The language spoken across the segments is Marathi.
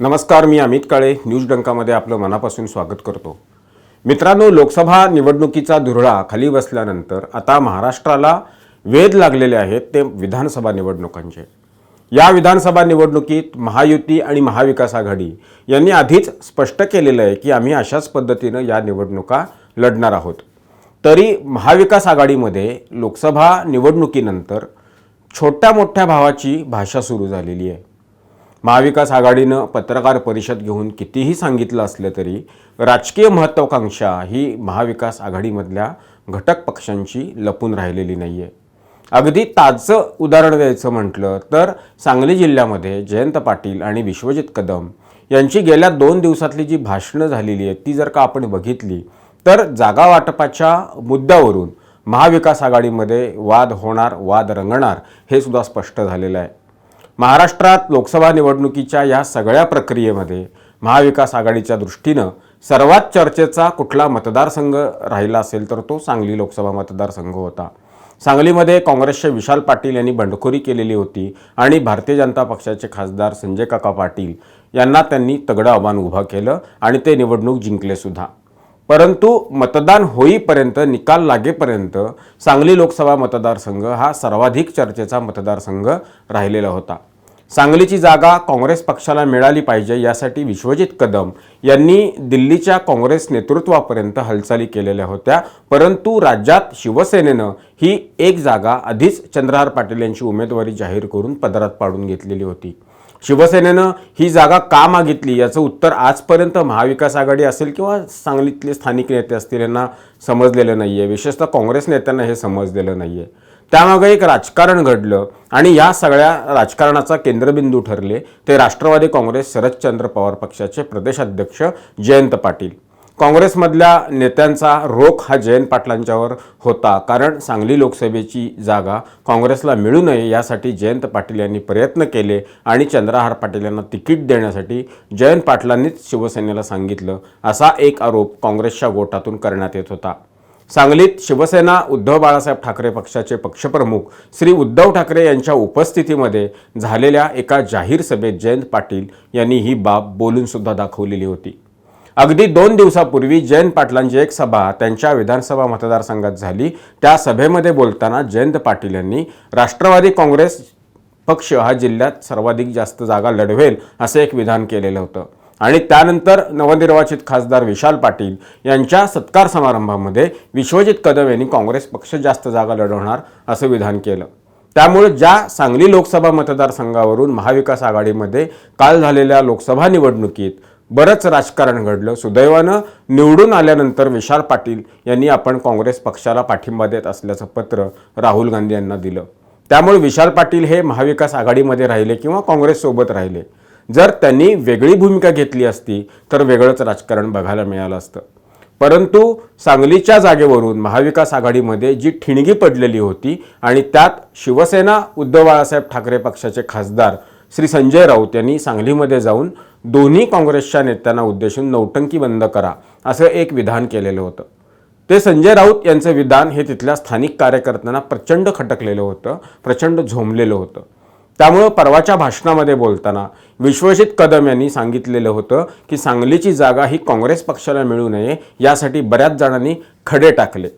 नमस्कार मी अमित काळे. न्यूज डंकामध्ये आपलं मनापासून स्वागत करतो. मित्रांनो लोकसभा निवडणुकीचा धुरळा खाली बसल्यानंतर आता महाराष्ट्राला वेध लागलेले आहेत ते विधानसभा निवडणुकांचे. या विधानसभा निवडणुकीत महायुती आणि महाविकास आघाडी यांनी आधीच स्पष्ट केलेलं आहे की आम्ही अशाच पद्धतीनं या निवडणुका लढणार आहोत. तरी महाविकास आघाडीमध्ये लोकसभा निवडणुकीनंतर छोट्या मोठ्या भावाची भाषा सुरू झालेली आहे. महाविकास आघाडीनं पत्रकार परिषद घेऊन कितीही सांगितलं असलं तरी राजकीय महत्त्वाकांक्षा ही महाविकास आघाडीमधल्या घटक पक्षांची लपून राहिलेली नाही आहे अगदी ताजं उदाहरण द्यायचं म्हटलं तर सांगली जिल्ह्यामध्ये जयंत पाटील आणि विश्वजित कदम यांची गेल्या दोन दिवसातली जी भाषणं झालेली आहेत ती जर का आपण बघितली तर जागा वाटपाच्या मुद्द्यावरून महाविकास आघाडीमध्ये वाद होणार वाद रंगणार हे सुद्धा स्पष्ट झालेलं आहे. महाराष्ट्रात लोकसभा निवडणुकीच्या या सगळ्या प्रक्रियेमध्ये महाविकास आघाडीच्या दृष्टीनं सर्वात चर्चेचा कुठला मतदारसंघ राहिला असेल तर तो सांगली लोकसभा मतदारसंघ होता. सांगलीमध्ये काँग्रेसचे विशाल पाटील यांनी बंडखोरी केलेली होती आणि भारतीय जनता पक्षाचे खासदार संजय काका पाटील यांना त्यांनी तगडं आव्हान उभं केलं आणि ते निवडणूक जिंकले सुद्धा. परंतु मतदान होईपर्यंत निकाल लागेपर्यंत सांगली लोकसभा मतदारसंघ हा सर्वाधिक चर्चेचा मतदारसंघ राहिलेला होता. सांगलीची जागा काँग्रेस पक्षाला मिळाली पाहिजे यासाठी विश्वजित कदम यांनी दिल्लीच्या काँग्रेस नेतृत्वापर्यंत हालचाली केलेल्या होत्या. परंतु राज्यात शिवसेनेनं ही एक जागा आधीच चंद्रहार पाटील यांची उमेदवारी जाहीर करून पदरात पाडून घेतलेली होती. शिवसेनेनं ही जागा का मागितली याचं उत्तर आजपर्यंत महाविकास आघाडी असेल किंवा सांगलीतले स्थानिक नेते असतील यांना समजलेलं नाही आहे विशेषतः काँग्रेस नेत्यांना हे समजलेलं नाही आहे त्यामागे एक राजकारण घडलं आणि या सगळ्या राजकारणाचा केंद्रबिंदू ठरले ते राष्ट्रवादी काँग्रेस शरदचंद्र पवार पक्षाचे प्रदेशाध्यक्ष जयंत पाटील. काँग्रेसमधल्या नेत्यांचा रोख हा जयंत पाटलांच्यावर होता. कारण सांगली लोकसभेची जागा काँग्रेसला मिळू नये यासाठी जयंत पाटील यांनी प्रयत्न केले आणि चंद्रहार पाटील यांना तिकीट देण्यासाठी जयंत पाटलांनीच शिवसेनेला सांगितलं असा एक आरोप काँग्रेसच्या गोटातून करण्यात येत होता. सांगलीत शिवसेना उद्धव बाळासाहेब ठाकरे पक्षाचे पक्षप्रमुख श्री उद्धव ठाकरे यांच्या उपस्थितीमध्ये झालेल्या एका जाहीर सभेत जयंत पाटील यांनी ही बाब बोलूनसुद्धा दाखवलेली होती. अगदी दोन दिवसापूर्वी जयंत पाटलांची एक सभा त्यांच्या विधानसभा मतदारसंघात झाली. त्या सभेमध्ये बोलताना जयंत पाटील यांनी राष्ट्रवादी काँग्रेस पक्ष हा जिल्ह्यात सर्वाधिक जास्त जागा लढवेल असं एक विधान केलेलं होतं. आणि त्यानंतर नवनिर्वाचित खासदार विशाल पाटील यांच्या सत्कार समारंभामध्ये विश्वजित कदम यांनी काँग्रेस पक्ष जास्त जागा लढवणार असं विधान केलं. त्यामुळे ज्या सांगली लोकसभा मतदारसंघावरून महाविकास आघाडीमध्ये काल झालेल्या लोकसभा निवडणुकीत बरंच राजकारण घडलं. सुदैवानं निवडून आल्यानंतर विशाल पाटील यांनी आपण काँग्रेस पक्षाला पाठिंबा देत असल्याचं पत्र राहुल गांधी यांना दिलं. त्यामुळे विशाल पाटील हे महाविकास आघाडीमध्ये राहिले किंवा काँग्रेससोबत राहिले. जर त्यांनी वेगळी भूमिका घेतली असती तर वेगळंच राजकारण बघायला मिळालं असतं. परंतु सांगलीच्या जागेवरून महाविकास आघाडीमध्ये जी ठिणगी पडलेली होती आणि त्यात शिवसेना उद्धव बाळासाहेब ठाकरे पक्षाचे खासदार श्री संजय राऊत यांनी सांगलीमध्ये जाऊन दोन्ही काँग्रेसच्या नेत्यांना उद्देशून नौटंकी बंद करा असं एक विधान केलेलं होतं. ते संजय राऊत यांचं विधान हे तिथल्या स्थानिक कार्यकर्त्यांना प्रचंड खटकलेलं होतं प्रचंड झोंबलेलं होतं. त्यामुळं परवाच्या भाषणामध्ये बोलताना विश्वजित कदम यांनी सांगितलेलं होतं की सांगलीची जागा ही काँग्रेस पक्षाला मिळू नये यासाठी बऱ्याच जणांनी खडे टाकले.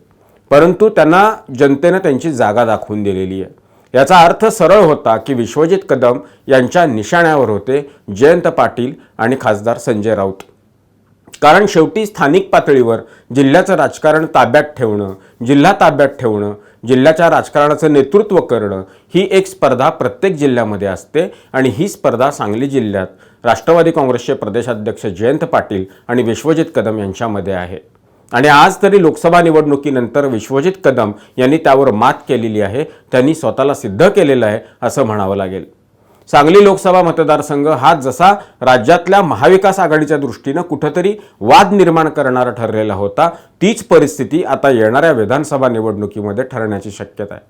परंतु त्यांना जनतेनं त्यांची जागा दाखवून दिलेली आहे. याचा अर्थ सरळ होता की विश्वजित कदम यांच्या निशाण्यावर होते जयंत पाटील आणि खासदार संजय राऊत. कारण शेवटी स्थानिक पातळीवर जिल्ह्याचं राजकारण ताब्यात ठेवणं जिल्हा ताब्यात ठेवणं जिल्ह्याच्या राजकारणाचं नेतृत्व करणं ही एक स्पर्धा प्रत्येक जिल्ह्यामध्ये असते आणि ही स्पर्धा सांगली जिल्ह्यात राष्ट्रवादी काँग्रेसचे प्रदेशाध्यक्ष जयंत पाटील आणि विश्वजित कदम यांच्यामध्ये आहे. आणि आज तरी लोकसभा निवडणुकीनंतर विश्वजित कदम यांनी त्यावर मात केलेली आहे त्यांनी स्वतःला सिद्ध केलेलं आहे असं म्हणावं लागेल. सांगली लोकसभा मतदारसंघ हा जसा राज्यातल्या महाविकास आघाडीच्या दृष्टीनं कुठंतरी वाद निर्माण करणारा ठरलेला होता तीच परिस्थिती आता येणाऱ्या विधानसभा निवडणुकीमध्ये ठरण्याची शक्यता आहे.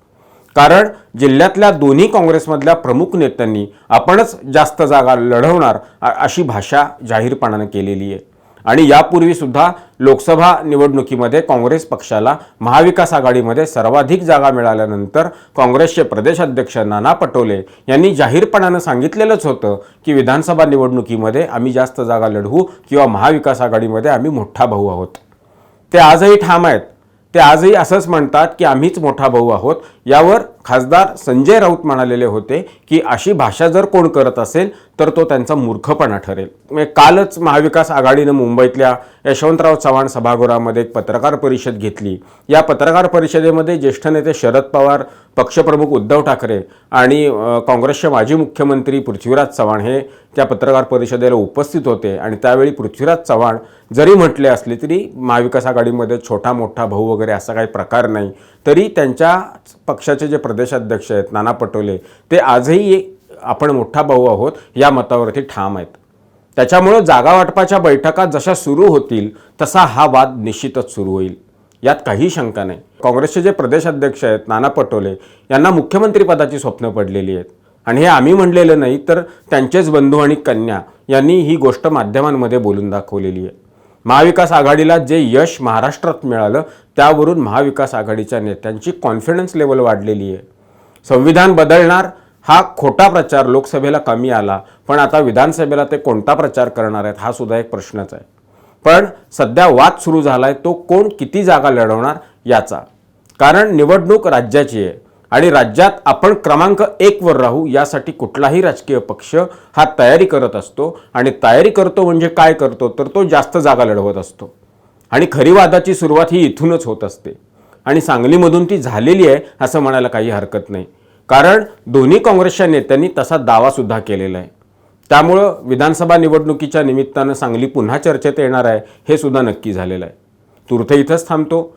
कारण जिल्ह्यातल्या दोन्ही काँग्रेसमधल्या प्रमुख नेत्यांनी आपणच जास्त जागा लढवणार अशी भाषा जाहीरपणानं केलेली आहे. आणि यापूर्वीसुद्धा लोकसभा निवडणुकीमध्ये काँग्रेस पक्षाला महाविकास आघाडीमध्ये सर्वाधिक जागा मिळाल्यानंतर काँग्रेसचे प्रदेशाध्यक्ष नाना पटोले यांनी जाहीरपणानं सांगितलेलंच होतं की विधानसभा निवडणुकीमध्ये आम्ही जास्त जागा लढवू किंवा महाविकास आघाडीमध्ये आम्ही मोठा भाऊ आहोत. ते आजही ठाम आहेत. ते आजही असंच म्हणतात की आम्हीच मोठा भाऊ आहोत. यावर खासदार संजय राऊत म्हणालेले होते की अशी भाषा जर कोण करत असेल तर तो त्यांचा मूर्खपणा ठरेल. म्हणजे कालच महाविकास आघाडीनं मुंबईतल्या यशवंतराव चव्हाण सभागृहामध्ये एक पत्रकार परिषद घेतली. या पत्रकार परिषदेमध्ये ज्येष्ठ नेते शरद पवार पक्षप्रमुख उद्धव ठाकरे आणि काँग्रेसचे माजी मुख्यमंत्री पृथ्वीराज चव्हाण हे त्या पत्रकार परिषदेला उपस्थित होते. आणि त्यावेळी पृथ्वीराज चव्हाण जरी म्हटले असले तरी महाविकास आघाडीमध्ये छोटा मोठा भाऊ वगैरे असा काही प्रकार नाही. तरी त्यांच्या पक्षाचे जे प्रदेशाध्यक्ष आहेत नाना पटोले. ते आजही आपण मोठा भाऊ आहोत या मतावरती ठाम आहेत. त्याच्यामुळं जागा वाटपाच्या बैठका जशा सुरू होतील तसा हा वाद निश्चितच सुरू होईल. यात काही शंका नाही. काँग्रेसचे जे प्रदेशाध्यक्ष आहेत नाना पटोले यांना मुख्यमंत्रीपदाची स्वप्न पडलेली आहेत. आणि हे आम्ही म्हणलेलं नाही तर त्यांचेच बंधू आणि कन्या यांनी ही गोष्ट माध्यमांमध्ये बोलून दाखवलेली आहे. महाविकास आघाडीला जे यश महाराष्ट्रात मिळालं त्यावरून महाविकास आघाडीच्या नेत्यांची कॉन्फिडन्स लेवल वाढलेली आहे. संविधान बदलणार हा खोटा प्रचार लोकसभेला कमी आला पण आता विधानसभेला ते कोणता प्रचार करणार आहेत हा सुद्धा एक प्रश्नच आहे. पण सध्या वाद सुरू झाला आहे तो कोण किती जागा लढवणार याचा. कारण निवडणूक राज्याची आहे. आणि राज्यात आपण क्रमांक एकवर राहू यासाठी कुठलाही राजकीय पक्ष हा तयारी करत असतो. आणि तयारी करतो म्हणजे काय करतो? तर तो जास्त जागा लढवत असतो. आणि खरी वादाची सुरुवात ही इथूनच होत असते. आणि सांगलीमधून ती झालेली आहे असं म्हणायला काही हरकत नाही. कारण दोन्ही काँग्रेसच्या नेत्यांनी तसा दावासुद्धा केलेला आहे. त्यामुळं विधानसभा निवडणुकीच्या निमित्तानं सांगली पुन्हा चर्चेत येणार आहे हे सुद्धा नक्की झालेलं आहे. तुर्थ इथंच थांबतो.